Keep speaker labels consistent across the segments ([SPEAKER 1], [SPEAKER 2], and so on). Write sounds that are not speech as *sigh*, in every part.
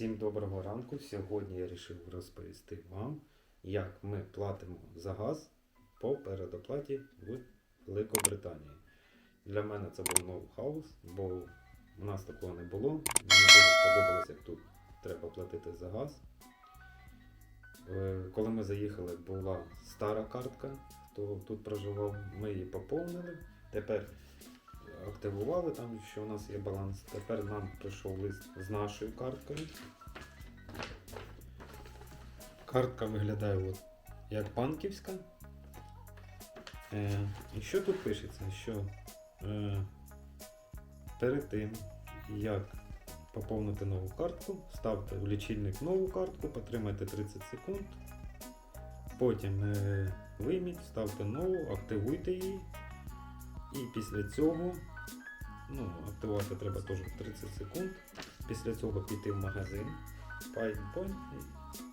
[SPEAKER 1] Всім доброго ранку. Сьогодні я вирішив розповісти вам, як ми платимо за газ по передоплаті в Великобританії. Для мене це був ноу-хаус, бо у нас такого не було. Мені дуже сподобалось, як тут треба платити за газ. Е, Коли ми заїхали, була стара картка, хто тут проживав, ми її поповнили. Тепер активували там, що у нас є баланс. Тепер нам прийшов лист з нашою карткою. Картка виглядає от як банківська. Е, і що тут пишеться? Що е, перед тим, як поповнити нову картку, ставте в лічильник нову картку, потримайте 30 секунд. Потім е, вийміть, ставте нову, активуйте її. І після цього, ну, активувати треба теж 30 секунд. Після цього піти в магазин. Point.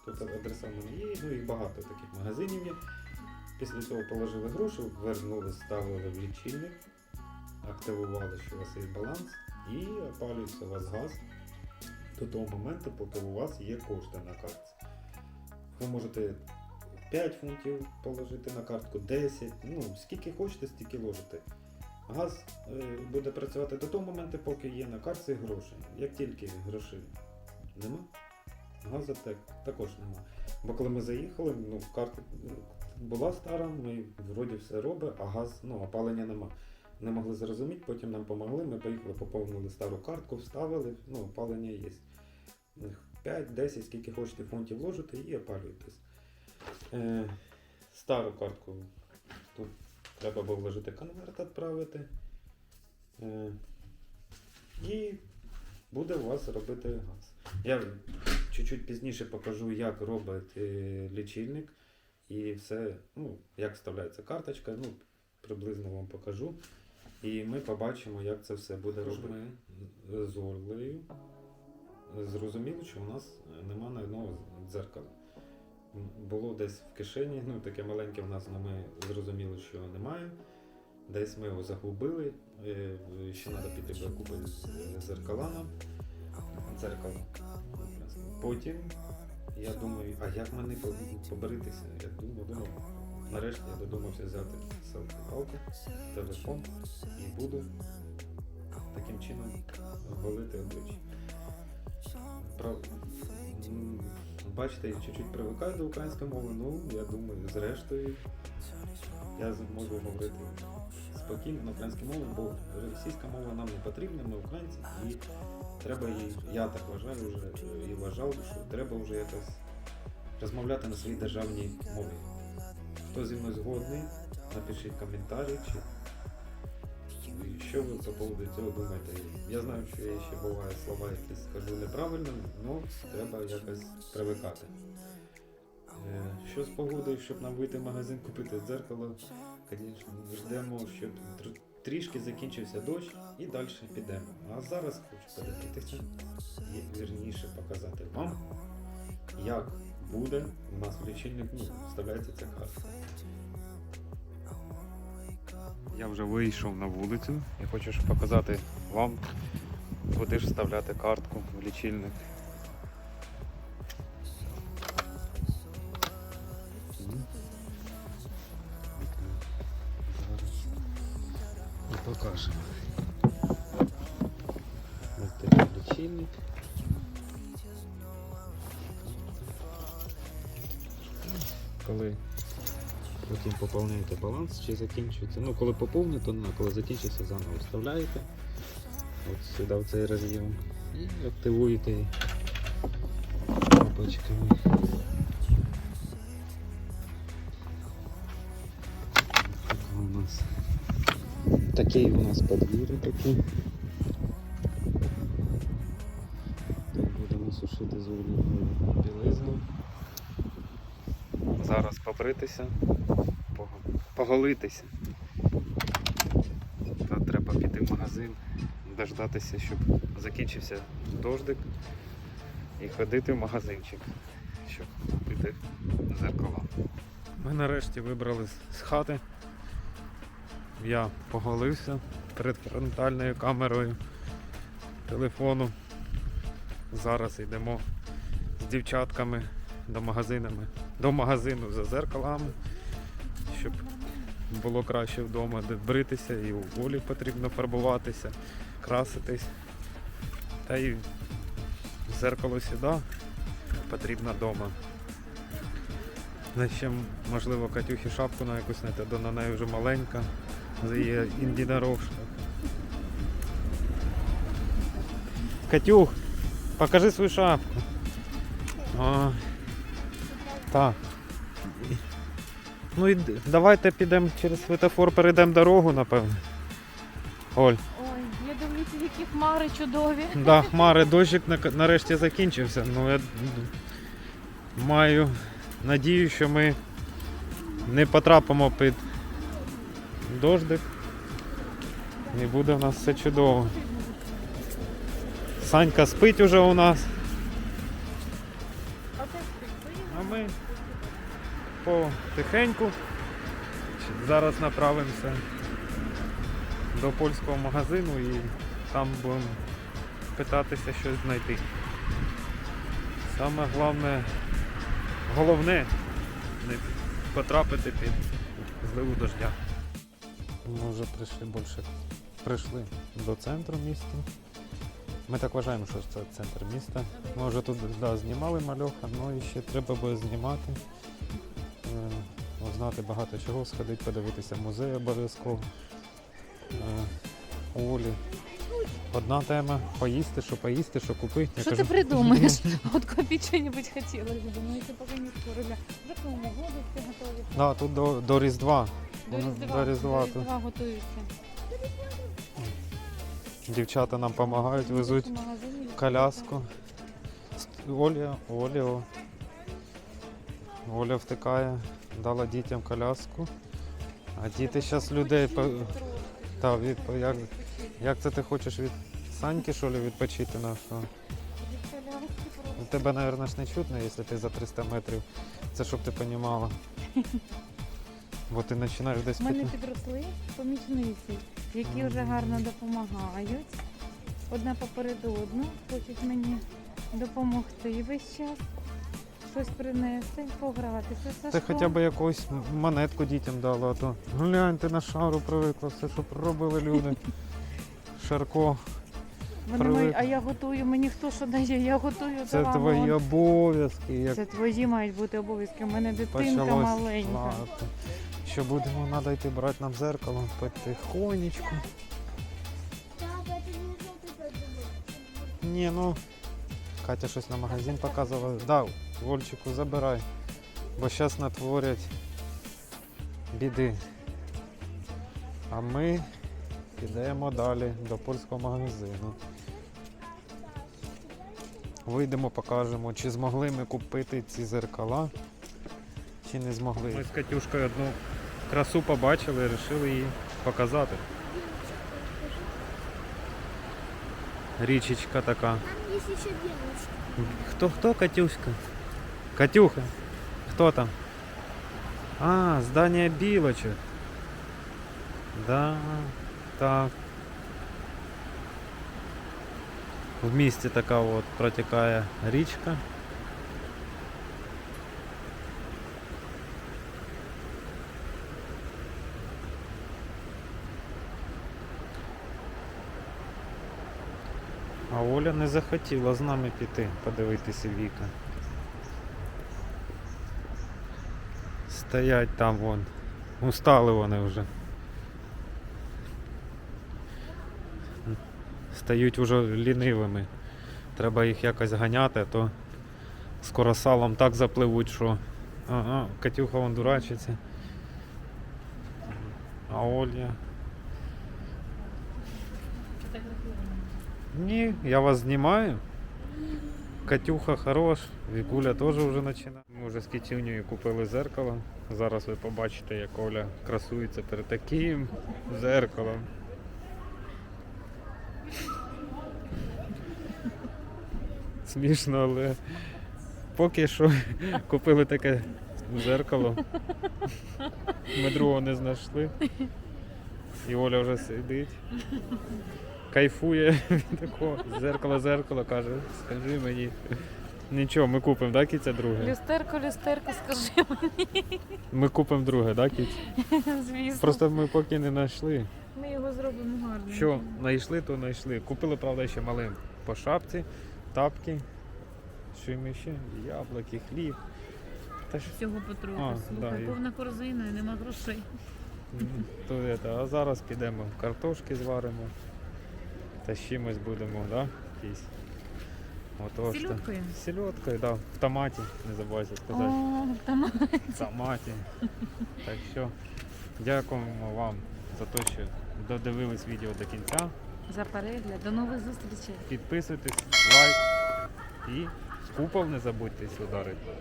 [SPEAKER 1] Тут адреса мене є, ну і багато таких магазинів є. Після цього положили гроші, вернули, ставили в лічильник, активували, що у вас є баланс, і опалюється у вас газ до того моменту, поки у вас є кошти на картці. Ви можете 5 фунтів положити на картку, 10, ну скільки хочете, стільки ложите. Газ е, буде працювати до того моменту, поки є на картці гроші. Як тільки грошей нема, газу так, також нема. Бо коли ми заїхали, ну, карта була стара, ми вроді все робимо, а газ, ну, опалення нема. Не могли зрозуміти, потім нам допомогли, ми поїхали, поповнили стару картку, вставили, ну, опалення є. 5-10, скільки хочете фунтів вложити і опалюєтесь. Е, стару картку треба було вложити конверт, відправити. Е, і буде у вас робити газ. Я чуть-чуть пізніше покажу, як робить е, лічильник і все, ну, як вставляється карточка, ну, приблизно вам покажу. І ми побачимо, як це все буде робити. З Орлею зрозуміли, що у нас нема на одного дзеркала. Було десь в кишені, ну таке маленьке в нас, але ми зрозуміли, що немає. Десь ми його загубили. е, Ще треба піти купити зеркала нам. Дзеркало. Потім я думаю, а як мене по- побритися? Я думав, думав. Нарешті я додумався взяти селфі-палку, телефон і буду таким чином голити обличчя. Бачите, я чуть-чуть привикаю до української мови, ну я думаю, зрештою я зможу говорити спокійно на українській мові, бо російська мова нам не потрібна, ми українці, і треба їй, я так вважаю вже і вважав, що треба вже якось розмовляти на своїй державній мові. Хто зі мною згодний, напишіть коментарі, чи що ви по поводу цього думаєте. Я знаю, що я ще буває слова якісь скажу неправильно, але треба якось привикати. Е, Що з погодою, щоб нам вийти в магазин купити дзеркало, звісно, ждемо, щоб трішки закінчився дощ і далі підемо. А зараз хочу передивитися і вірніше показати вам, як буде у нас в лічильник ну, вставляється ця карта. Я вже вийшов на вулицю і хочу показати вам, куди ж вставляти картку в лічильник. Покажемо. Ось такий лічильник. Коли Потім поповнюєте баланс чи закінчується. Ну, коли поповнюєте, не, коли закінчиться, заново вставляєте. От сюди в цей роз'єм. І активуєте її кнопочками. У нас. Такий у нас подвір'я такий. Будемо сушити з білизну. Зараз побритися, поголитися. Та треба піти в магазин, дождатися, щоб закінчився дождик і ходити в магазинчик, щоб купити зеркала. Ми нарешті вибрали з хати. Я поголився перед фронтальною камерою телефону. Зараз йдемо з дівчатками до магазинами, до магазину за зеркалами, щоб було краще вдома, де бритися, і у волі потрібно фарбуватися, краситись. Та й зеркало сюди потрібно вдома. Ще, можливо, Катюхі шапку на якусь знайти, до на неї вже маленька. Є індінорожка. Катюх, покажи свою шапку. А, так. Ну і давайте підемо через светофор, перейдемо дорогу, напевно. Оль,
[SPEAKER 2] Ой, я дивлюся, які хмари чудові.
[SPEAKER 1] да, хмари, дощик нарешті закінчився. Ну я маю надію, що ми не потрапимо під дождик. І буде в нас все чудово. Санька спить уже у нас.
[SPEAKER 2] А
[SPEAKER 1] ми потихеньку зараз направимося до польського магазину і там будемо питатися щось знайти. Саме головне, головне не потрапити під зливу дождя. Ми вже прийшли більше прийшли до центру міста. Ми так вважаємо, що це центр міста. Ми вже тут да, знімали мальоха, ну і ще треба буде знімати. Е, узнати багато чого, сходити, подивитися музей обов'язково. Е, у Олі. Одна тема поїсти, що поїсти, що купити. Я
[SPEAKER 2] Що ти
[SPEAKER 1] кажу,
[SPEAKER 2] придумаєш? *laughs* От купити що-небудь хотілося б. Ну, це поки не скоро. Вже всі готові.
[SPEAKER 1] Да, тут до, до Різдва.
[SPEAKER 2] До Різдва,
[SPEAKER 1] до Різдва тут.
[SPEAKER 2] Готуються.
[SPEAKER 1] Дівчата нам допомагають, везуть
[SPEAKER 2] В магазині.
[SPEAKER 1] коляску. Оля, Оля, о. Оля втикає, дала дітям коляску. А діти зараз людей по... Та, від, як, як це ти хочеш від Саньки, що ли, відпочити нашого? Ну, Тебе, мабуть, ж не чутно, якщо ти за 300 метрів. Це щоб ти розуміла. *laughs* Бо ти починаєш десь
[SPEAKER 2] У мене
[SPEAKER 1] під...
[SPEAKER 2] підросли помічниці, які вже гарно допомагають. Одна попереду одну, хочуть мені допомогти весь час, щось принести, погратися.
[SPEAKER 1] Ти
[SPEAKER 2] Сашко.
[SPEAKER 1] хоча б якусь монетку дітям дала, а то глянь, ти на шару привикла, все, що робили люди. *laughs* Шарко,
[SPEAKER 2] Вони
[SPEAKER 1] привик.
[SPEAKER 2] мають, а я готую, мені хто що дає, я готую
[SPEAKER 1] це
[SPEAKER 2] вам,
[SPEAKER 1] твої обов'язки. Як
[SPEAKER 2] Це твої мають бути обов'язки. У мене дитинка
[SPEAKER 1] почалось
[SPEAKER 2] маленька.
[SPEAKER 1] лати. Що будемо, треба йти брати нам зеркало потихонечку. Ні, ну. Катя щось на магазин показувала. Да, Вольчику забирай. Бо зараз натворять біди. А ми підемо далі до польського магазину. Вийдемо, покажемо, чи змогли ми купити ці зеркала, чи не змогли. Ми з Катюшкою одну красу побачили і вирішили її показати. Річечка така.
[SPEAKER 3] Там есть еще белочка.
[SPEAKER 1] Хто хто Катюшка? Катюха. Хто там? А, здання білочок. Да, так. В місті така от протікає річка. А Оля не захотіла з нами піти, подивитися Віка. Стоять там вон. Устали вони вже. Стають уже лінивими. Треба їх якось ганяти, то скоро салом так запливуть, що. Ага, Катюха вон дурачиться. А Оля. Ні, я вас знімаю. Катюха хорош, Вікуля теж вже починає. Ми вже з Кітюнею купили зеркало. Зараз ви побачите, як Оля красується перед таким зеркалом. Смішно, але поки що купили таке зеркало. Ми другого не знайшли. І Оля вже сидить. Кайфує *laughs* від такого зеркало, зеркало, каже, скажи мені. Нічого, ми купимо, да, кіця друге?
[SPEAKER 2] Люстерко, люстерко, скажи мені.
[SPEAKER 1] Ми купимо друге, да, кіць?
[SPEAKER 2] звісно.
[SPEAKER 1] Просто ми поки не знайшли.
[SPEAKER 2] Ми його зробимо гарно.
[SPEAKER 1] Що знайшли, то знайшли. Купили, правда, ще малим по шапці, тапки. Що ми ще? Яблуки, хліб. Та ж
[SPEAKER 2] Всього потроху. Слухай,
[SPEAKER 1] да, і-
[SPEAKER 2] повна корзина і нема грошей.
[SPEAKER 1] то это. А зараз підемо картошки зваримо. Та з чимось будемо, да? Якісь. Ото ж та-
[SPEAKER 2] Сільоткою?
[SPEAKER 1] Сільоткою, да. В томаті, не забувайте сказати.
[SPEAKER 2] О, там
[SPEAKER 1] В томаті. Так що дякуємо вам за те, що додивились відео до кінця.
[SPEAKER 2] за перегляд. До нових зустрічей.
[SPEAKER 1] Підписуйтесь, лайк і купол не забудьте ударити.